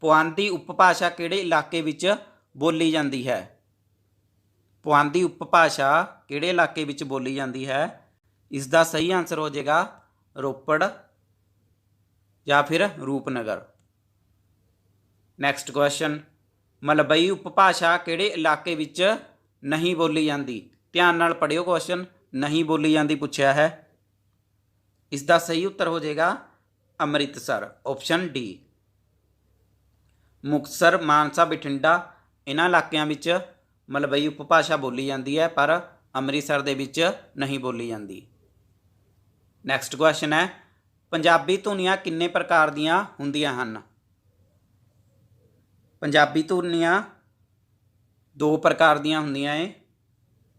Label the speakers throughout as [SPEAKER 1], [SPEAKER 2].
[SPEAKER 1] ਪੁਆਂਦੀ ਉਪਭਾਸ਼ਾ ਕਿਹੜੇ ਇਲਾਕੇ ਵਿੱਚ ਬੋਲੀ ਜਾਂਦੀ ਹੈ? ਪੁਆਂਦੀ ਉਪਭਾਸ਼ਾ ਕਿਹੜੇ ਇਲਾਕੇ ਵਿੱਚ ਬੋਲੀ ਜਾਂਦੀ ਹੈ? ਇਸ ਦਾ ਸਹੀ ਆਨਸਰ ਹੋ ਜਾਏਗਾ ਰੋਪੜ ਜਾਂ ਫਿਰ ਰੂਪਨਗਰ। ਨੈਕਸਟ ਕੁਐਸਚਨ ਮਲਬਈ ਉਪਭਾਸ਼ਾ ਕਿਹੜੇ ਇਲਾਕੇ ਵਿੱਚ ਨਹੀਂ ਬੋਲੀ ਜਾਂਦੀ? ਧਿਆਨ ਨਾਲ ਪੜਿਓ ਕੁਐਸਚਨ ਨਹੀਂ ਬੋਲੀ ਜਾਂਦੀ ਪੁੱਛਿਆ ਹੈ। ਇਸ ਦਾ ਸਹੀ ਉੱਤਰ ਹੋ ਜਾਏਗਾ ਅੰਮ੍ਰਿਤਸਰ। ਆਪਸ਼ਨ ਡੀ ਮੁਕਤਸਰ, ਮਾਨਸਾ ਬਠਿੰਡਾ ਇਹਨਾਂ ਇਲਾਕਿਆਂ ਵਿੱਚ ਮਲਬਈ ਉਪਭਾਸ਼ਾ ਬੋਲੀ ਜਾਂਦੀ ਹੈ, ਪਰ ਅੰਮ੍ਰਿਤਸਰ ਦੇ ਵਿੱਚ ਨਹੀਂ ਬੋਲੀ ਜਾਂਦੀ। ਨੈਕਸਟ ਕੁਐਸਚਨ ਹੈ, ਪੰਜਾਬੀ ਧੁਨੀਆਂ ਕਿੰਨੇ ਪ੍ਰਕਾਰ ਦੀਆਂ ਹੁੰਦੀਆਂ ਹਨ? ਪੰਜਾਬੀ ਧੁਨੀਆਂ ਦੋ ਪ੍ਰਕਾਰ ਦੀਆਂ ਹੁੰਦੀਆਂ ਏ,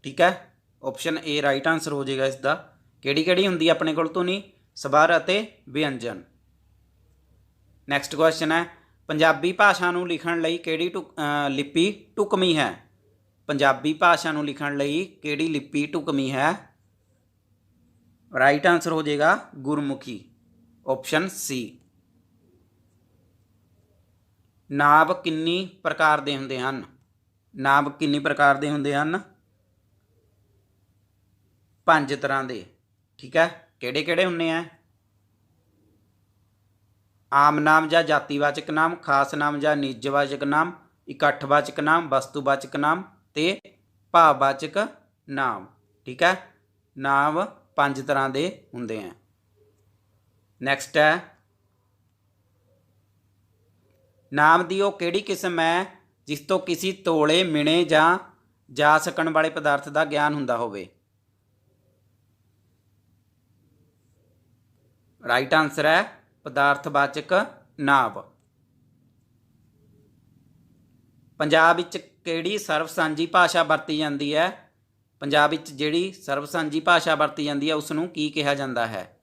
[SPEAKER 1] ਠੀਕ ਹੈ? ਆਪਸ਼ਨ ਏ ਰਾਈਟ ਆਨਸਰ ਹੋ ਜਾਏਗਾ ਇਸ ਦਾ ਕਿਹੜੀ ਕਿਹੜੀ ਹੁੰਦੀ ਆਪਣੇ ਕੋਲ ਧੁਨੀ, ਸਵਰ ਅਤੇ ਵਿਅੰਜਨ? ਨੈਕਸਟ ਕੁਐਸਚਨ ਹੈ ਪੰਜਾਬੀ ਭਾਸ਼ਾ ਨੂੰ ਲਿਖਣ ਲਈ ਕਿਹੜੀ ਟੁਕ- ਲਿਪੀ ਢੁਕਵੀਂ ਹੈ? ਪੰਜਾਬੀ ਭਾਸ਼ਾ ਨੂੰ ਲਿਖਣ ਲਈ ਕਿਹੜੀ ਲਿਪੀ ਢੁਕਵੀਂ ਹੈ? ਰਾਈਟ ਆਨਸਰ ਹੋ ਜਾਏਗਾ ਗੁਰਮੁਖੀ। ਆਪਸ਼ਨ ਸੀ ਨਾਭ ਕਿੰਨੀ ਪ੍ਰਕਾਰ ਦੇ ਹੁੰਦੇ ਹਨ? ਨਾਭ ਕਿੰਨੀ ਪ੍ਰਕਾਰ ਦੇ ਹੁੰਦੇ ਹਨ? ਪੰਜ ਤਰ੍ਹਾਂ ਦੇ। ਠੀਕ ਹੈ? ਕਿਹੜੇ ਕਿਹੜੇ ਹੁੰਨੇ ਆ? ਆਮ ਨਾਮ ਜਾਂ ਜਾਤੀਵਾਚਕ ਨਾਮ, ਖਾਸ ਨਾਮ ਜਾਂ ਨਿੱਜਵਾਚਕ ਨਾਮ, ਇਕੱਠਵਾਚਕ ਨਾਮ, ਵਸਤੂਵਾਚਕ ਨਾਮ ਤੇ ਭਾਵਵਾਚਕ ਨਾਮ। ਠੀਕ ਹੈ? ਨਾਮ ਪੰਜ ਤਰ੍ਹਾਂ ਦੇ ਹੁੰਦੇ ਆ। ਨੈਕਸਟ ਹੈ। ਨਾਮ ਦੀ ਉਹ ਕਿਹੜੀ ਕਿਸਮ ਹੈ ਜਿਸ ਤੋਂ ਕਿਸੇ ਤੋਲੇ, ਮਿਣੇ ਜਾਂ ਜਾ ਸਕਣ ਵਾਲੇ ਪਦਾਰਥ ਦਾ ਗਿਆਨ ਹੁੰਦਾ ਹੋਵੇ? ਰਾਈਟ ਆਨਸਰ ਹੈ ਪਦਾਰਥਵਾਚਕ ਨਾਂਵ। ਪੰਜਾਬ ਵਿੱਚ ਕਿਹੜੀ ਸਰਵਸਾਂਝੀ ਭਾਸ਼ਾ ਵਰਤੀ ਜਾਂਦੀ ਹੈ? ਪੰਜਾਬ ਵਿੱਚ ਜਿਹੜੀ ਸਰਵਸਾਂਝੀ ਭਾਸ਼ਾ ਵਰਤੀ ਜਾਂਦੀ ਹੈ ਉਸ ਨੂੰ ਕੀ ਕਿਹਾ ਜਾਂਦਾ ਹੈ?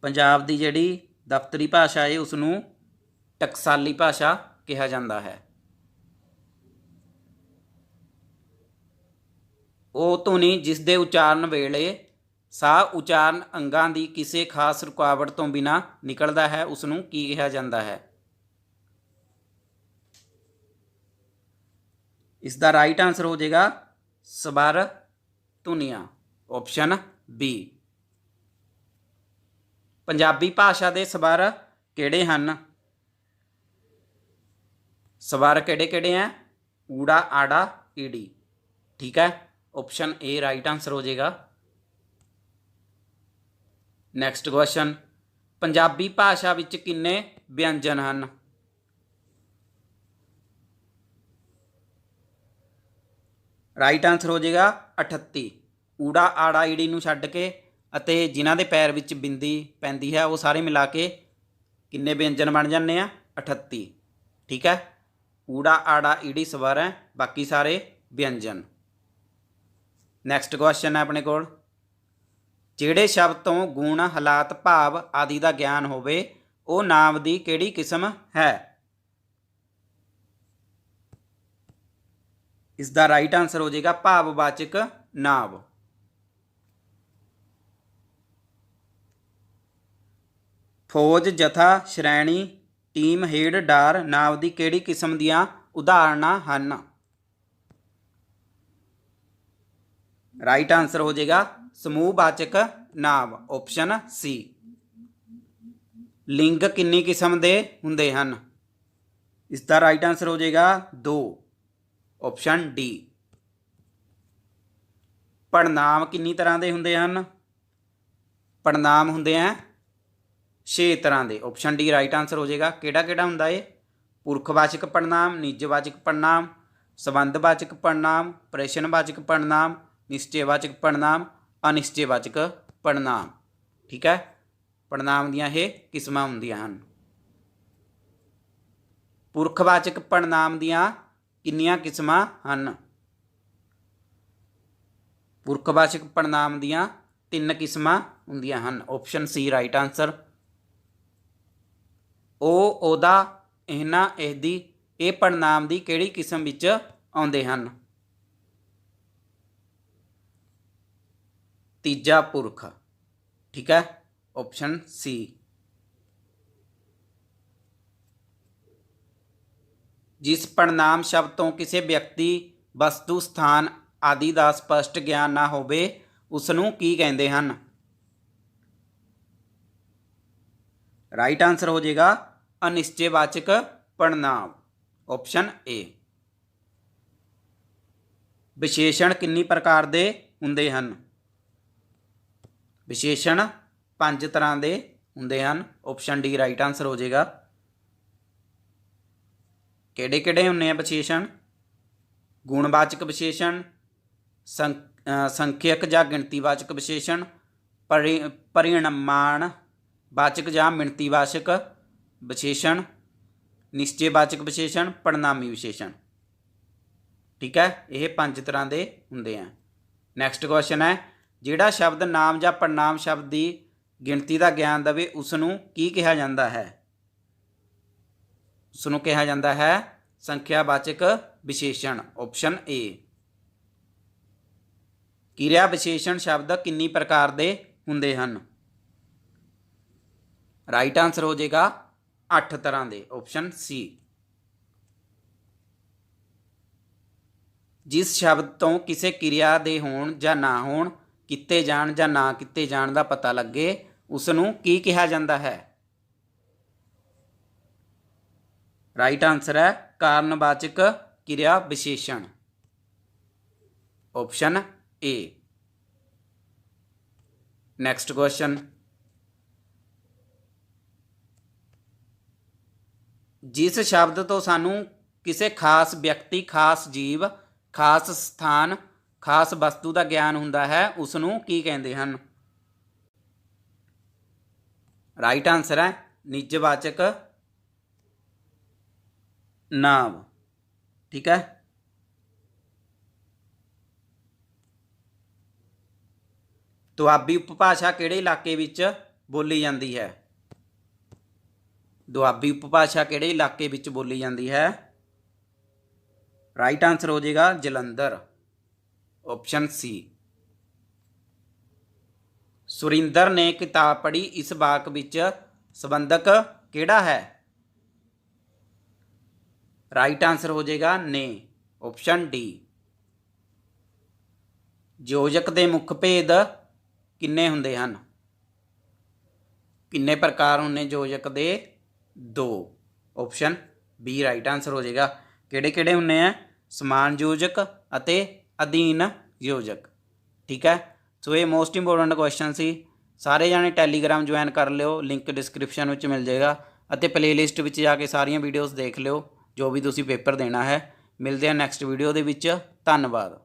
[SPEAKER 1] ਪੰਜਾਬ ਦੀ ਜਿਹੜੀ ਦਫ਼ਤਰੀ ਭਾਸ਼ਾ ਹੈ ਉਸ ਨੂੰ ਟਕਸਾਲੀ ਭਾਸ਼ਾ ਕਿਹਾ ਜਾਂਦਾ ਹੈ। ਉਹ ਧੁਨੀ ਜਿਸ ਦੇ ਉਚਾਰਨ ਵੇਲੇ ਸਾਹ ਉਚਾਰਨ ਅੰਗਾਂ ਦੀ ਕਿਸੇ ਖਾਸ ਰੁਕਾਵਟ ਤੋਂ ਬਿਨਾ ਨਿਕਲਦਾ ਹੈ ਉਸ ਨੂੰ ਕੀ ਕਿਹਾ ਜਾਂਦਾ ਹੈ? ਇਸ ਦਾ ਰਾਈਟ ਆਨਸਰ ਹੋ ਜਾਏਗਾ ਸਬਰ ਧੁਨੀਆਂ ਆਪਸ਼ਨ ਬੀ ਪੰਜਾਬੀ ਭਾਸ਼ਾ ਦੇ ਸਵਰ ਕਿਹੜੇ ਹਨ? ਸਵਰ ਕਿਹੜੇ ਕਿਹੜੇ ਹੈ? ਊੜਾ, ਆੜਾ, ਈੜੀ। ਠੀਕ ਹੈ? ਆਪਸ਼ਨ ਏ ਰਾਈਟ ਆਨਸਰ ਹੋ ਜਾਏਗਾ ਨੈਕਸਟ ਕੁਐਸਚਨ ਪੰਜਾਬੀ ਭਾਸ਼ਾ ਵਿੱਚ ਕਿੰਨੇ ਵਿਅੰਜਨ ਹਨ? ਰਾਈਟ ਆਨਸਰ ਹੋ ਜਾਏਗਾ 38 ਊੜਾ, ਆੜਾ, ਈੜੀ ਨੂੰ ਛੱਡ ਕੇ ਅਤੇ ਜਿਨ੍ਹਾਂ ਦੇ ਪੈਰ ਵਿੱਚ ਬਿੰਦੀ ਪੈਂਦੀ ਹੈ, ਉਹ ਸਾਰੇ ਮਿਲਾ ਕੇ ਕਿੰਨੇ ਵਿਅੰਜਨ ਬਣ ਜਾਂਦੇ ਆ? 38 ਠੀਕ ਹੈ? ਊੜਾ, ਆੜਾ, ਈੜੀ ਸਵਰ ਹੈ ਬਾਕੀ ਸਾਰੇ ਵਿਅੰਜਨ। ਨੈਕਸਟ ਕੁਐਸਚਨ ਹੈ ਆਪਣੇ ਕੋਲ। ਜਿਹੜੇ ਸ਼ਬਦ ਤੋਂ ਗੁਣ, ਹਾਲਾਤ, ਭਾਵ ਆਦਿ ਦਾ ਗਿਆਨ ਹੋਵੇ, ਉਹ ਨਾਮ ਦੀ ਕਿਹੜੀ ਕਿਸਮ ਹੈ? ਇਸ ਦਾ ਰਾਈਟ ਆਨਸਰ ਹੋ ਜਾਏਗਾ ਭਾਵਵਾਚਕ ਨਾਮ। ਫੌਜ, ਜਥਾ, ਸ਼੍ਰੇਣੀ, ਟੀਮ, ਹੇਡ, ਡਾਰ ਨਾਮ ਦੀ ਕਿਹੜੀ ਕਿਸਮ ਦੀਆਂ ਉਦਾਹਰਨਾਂ ਹਨ? ਰਾਈਟ ਆਨਸਰ ਹੋ ਜਾਏਗਾ ਸਮੂਹਵਾਚਕ ਨਾਮ ਆਪਸ਼ਨ ਸੀ ਲਿੰਗ ਕਿੰਨੀ ਕਿਸਮ ਦੇ ਹੁੰਦੇ ਹਨ? ਇਸ ਦਾ ਰਾਈਟ ਆਨਸਰ ਹੋ ਜਾਏਗਾ 2 ਆਪਸ਼ਨ ਡੀ ਪੜਨਾਮ ਕਿੰਨੀ ਤਰ੍ਹਾਂ ਦੇ ਹੁੰਦੇ ਹਨ? ਪੜਨਾਮ ਹੁੰਦੇ ਆ 6 ਤਰ੍ਹਾਂ ਦੇ। ਆਪਸ਼ਨ ਡੀ ਰਾਈਟ ਆਨਸਰ ਹੋ ਜਾਏਗਾ। ਕਿਹੜਾ ਕਿਹੜਾ ਹੁੰਦਾ ਏ ਪੁਰਖਵਾਚਕ ਪੜਨਾਮ ਨਿੱਜਵਾਚਕ ਪੜਨਾਮ ਸੰਬੰਧਵਾਚਕ ਪੜਨਾਮ ਪ੍ਰਸ਼ਨਵਾਚਕ ਪੜਨਾਮ ਨਿਸ਼ਚੈਵਾਚਕ ਪੜਨਾਮ ਅਨਿਸ਼ਚੈਵਾਚਕ ਪੜਨਾਮ ਠੀਕ ਹੈ? ਪੜਨਾਮ ਦੀਆਂ ਇਹ ਕਿਸਮਾਂ ਹੁੰਦੀਆਂ ਹਨ। ਪੁਰਖਵਾਚਕ ਪੜਨਾਮ ਦੀਆਂ ਕਿੰਨੀਆਂ ਕਿਸਮਾਂ ਹਨ? ਪੁਰਖਵਾਚਕ ਪੜਨਾਮ ਦੀਆਂ ਤਿੰਨ ਕਿਸਮਾਂ ਹੁੰਦੀਆਂ ਹਨ। ਆਪਸ਼ਨ ਸੀ ਰਾਈਟ ਆਨਸਰ ਉਹ ਉਹਦਾ ਇਹਨਾਂ, ਇਹਦੀ, ਇਹ ਪੜਨਾਮ ਦੀ ਕਿਹੜੀ ਕਿਸਮ ਵਿੱਚ ਆਉਂਦੇ ਹਨ? ਤੀਜਾ ਪੁਰਖ, ਠੀਕ ਹੈ? ਆਪਸ਼ਨ ਸੀ ਜਿਸ ਪੜਨਾਮ ਸ਼ਬਦ ਤੋਂ ਕਿਸੇ ਵਿਅਕਤੀ, ਵਸਤੂ, ਸਥਾਨ ਆਦਿ ਦਾ ਸਪਸ਼ਟ ਗਿਆਨ ਨਾ ਹੋਵੇ ਉਸ ਨੂੰ ਕੀ ਕਹਿੰਦੇ ਹਨ? ਰਾਈਟ ਆਨਸਰ ਹੋ ਜਾਏਗਾ ਅਨਿਸ਼ਚੈਵਾਚਕ ਪੜਨਾਮ ਆਪਸ਼ਨ ਏ ਵਿਸ਼ੇਸ਼ਣ ਕਿੰਨੀ ਪ੍ਰਕਾਰ ਦੇ ਹੁੰਦੇ ਹਨ? ਵਿਸ਼ੇਸ਼ਣ ਪੰਜ ਤਰ੍ਹਾਂ ਦੇ ਹੁੰਦੇ ਹਨ। ਆਪਸ਼ਨ ਡੀ ਰਾਈਟ ਆਨਸਰ ਹੋ ਜਾਏਗਾ। ਕਿਹੜੇ ਕਿਹੜੇ ਹੁੰਦੇ ਆ ਵਿਸ਼ੇਸ਼ਣ? ਗੁਣਵਾਚਕ ਵਿਸ਼ੇਸ਼ਣ ਸੰਖਿਅਕ ਜਾਂ ਗਿਣਤੀਵਾਚਕ ਵਿਸ਼ੇਸ਼ਣ, ਪਰਿ- ਪਰਿਣਾਮਾਨ ਵਾਚਕ ਜਾਂ ਮਿਣਤੀਵਾਚਕ ਵਿਸ਼ੇਸ਼ਣ, ਨਿਸ਼ਚੈਵਾਚਕ ਵਿਸ਼ੇਸ਼ਣ ਪੜਨਾਮੀ ਵਿਸ਼ੇਸ਼ਣ। ਠੀਕ ਹੈ? ਇਹ ਪੰਜ ਤਰ੍ਹਾਂ ਦੇ ਹੁੰਦੇ ਆ। ਨੈਕਸਟ ਕੁਐਸਚਨ ਹੈ ਜਿਹੜਾ ਸ਼ਬਦ ਨਾਮ ਜਾਂ ਪੜਨਾਮ ਸ਼ਬਦ ਦੀ ਗਿਣਤੀ ਦਾ ਗਿਆਨ ਦੇਵੇ ਉਸ ਨੂੰ ਕੀ ਕਿਹਾ ਜਾਂਦਾ ਹੈ? ਉਸ ਨੂੰ ਕਿਹਾ ਜਾਂਦਾ ਹੈ ਸੰਖਿਆਵਾਚਕ ਵਿਸ਼ੇਸ਼ਣ ਆਪਸ਼ਨ ਏ ਕਿਰਿਆ ਵਿਸ਼ੇਸ਼ਣ ਸ਼ਬਦ ਕਿੰਨੀ ਪ੍ਰਕਾਰ ਦੇ ਹੁੰਦੇ ਹਨ? ਰਾਈਟ ਆਨਸਰ ਹੋ ਜਾਏਗਾ 8 ਤਰ੍ਹਾਂ ਦੇ ਆਪਸ਼ਨ ਸੀ ਜਿਸ ਸ਼ਬਦ ਤੋਂ ਕਿਸੇ ਕਿਰਿਆ ਦੇ ਹੋਣ ਜਾਂ ਨਾ ਹੋਣ ਕੀਤੇ ਜਾਣ ਜਾਂ ਨਾ ਕੀਤੇ ਜਾਣ ਦਾ ਪਤਾ ਲੱਗੇ ਉਸ ਨੂੰ ਕੀ ਕਿਹਾ ਜਾਂਦਾ ਹੈ? ਰਾਈਟ ਆਨਸਰ ਹੈ ਕਾਰਨਵਾਚਕ ਕਿਰਿਆ ਵਿਸ਼ੇਸ਼ਣ। ਆਪਸ਼ਨ ਏ ਨੈਕਸਟ ਕੁਐਸਚਨ ਜਿਸ ਸ਼ਬਦ ਤੋਂ ਸਾਨੂੰ ਕਿਸੇ ਖਾਸ ਵਿਅਕਤੀ, ਖਾਸ ਜੀਵ, ਖਾਸ ਸਥਾਨ ਖਾਸ ਵਸਤੂ ਦਾ ਗਿਆਨ ਹੁੰਦਾ ਹੈ ਉਸ ਨੂੰ ਕੀ ਕਹਿੰਦੇ ਹਨ? ਰਾਈਟ ਆਨਸਰ ਹੈ, ਨਿਜਵਾਚਕ ਨਾਮ। ਠੀਕ ਹੈ? ਦੁਆਬੀ ਉਪਭਾਸ਼ਾ ਕਿਹੜੇ ਇਲਾਕੇ ਵਿੱਚ ਬੋਲੀ ਜਾਂਦੀ ਹੈ? ਦੁਆਬੀ ਉਪਭਾਸ਼ਾ ਕਿਹੜੇ ਇਲਾਕੇ ਵਿੱਚ ਬੋਲੀ ਜਾਂਦੀ ਹੈ? ਰਾਈਟ ਆਨਸਰ ਹੋ ਜਾਏਗਾ ਜਲੰਧਰ। ਆਪਸ਼ਨ ਸੀ। ਸੁਰਿੰਦਰ ਨੇ ਕਿਤਾਬ ਪੜ੍ਹੀ, ਇਸ ਵਾਕ ਵਿੱਚ ਸੰਬੰਧਕ ਕਿਹੜਾ ਹੈ? ਰਾਈਟ ਆਨਸਰ ਹੋ ਜਾਏਗਾ ਨੇ, ਆਪਸ਼ਨ ਡੀ। ਯੋਜਕ ਦੇ ਮੁੱਖ ਭੇਦ ਕਿੰਨੇ ਹੁੰਦੇ ਹਨ? ਕਿੰਨੇ ਪ੍ਰਕਾਰ ਹੁੰਦੇ ਯੋਜਕ ਦੇ? ਦੋ। ਆਪਸ਼ਨ ਬੀ ਰਾਈਟ ਆਨਸਰ ਹੋ ਜਾਏਗਾ। ਕਿਹੜੇ ਕਿਹੜੇ ਹੁੰਦੇ ਆ? ਸਮਾਨ ਯੋਜਕ ਅਤੇ ਅਧੀਨ ਯੋਜਕ, ਠੀਕ ਹੈ? ਸੋ ਇਹ ਮੋਸਟ ਇੰਪੋਰਟੈਂਟ ਕੁਐਸਚਨ ਸੀ। ਸਾਰੇ ਜਾਣੇ ਟੈਲੀਗ੍ਰਾਮ ਜੁਆਇਨ ਕਰ ਲਿਓ ਲਿੰਕ ਡਿਸਕ੍ਰਿਪਸ਼ਨ ਵਿੱਚ ਮਿਲ ਜਾਏਗਾ ਅਤੇ ਪਲੇਲਿਸਟ ਵਿੱਚ ਜਾ ਕੇ ਸਾਰੀਆਂ ਵੀਡੀਓਜ਼ ਦੇਖ ਲਿਓ, ਜੋ ਵੀ ਤੁਸੀਂ ਪੇਪਰ ਦੇਣਾ ਹੈ। ਮਿਲਦੇ ਹਾਂ ਨੈਕਸਟ ਵੀਡੀਓ ਦੇ ਵਿੱਚ। ਧੰਨਵਾਦ।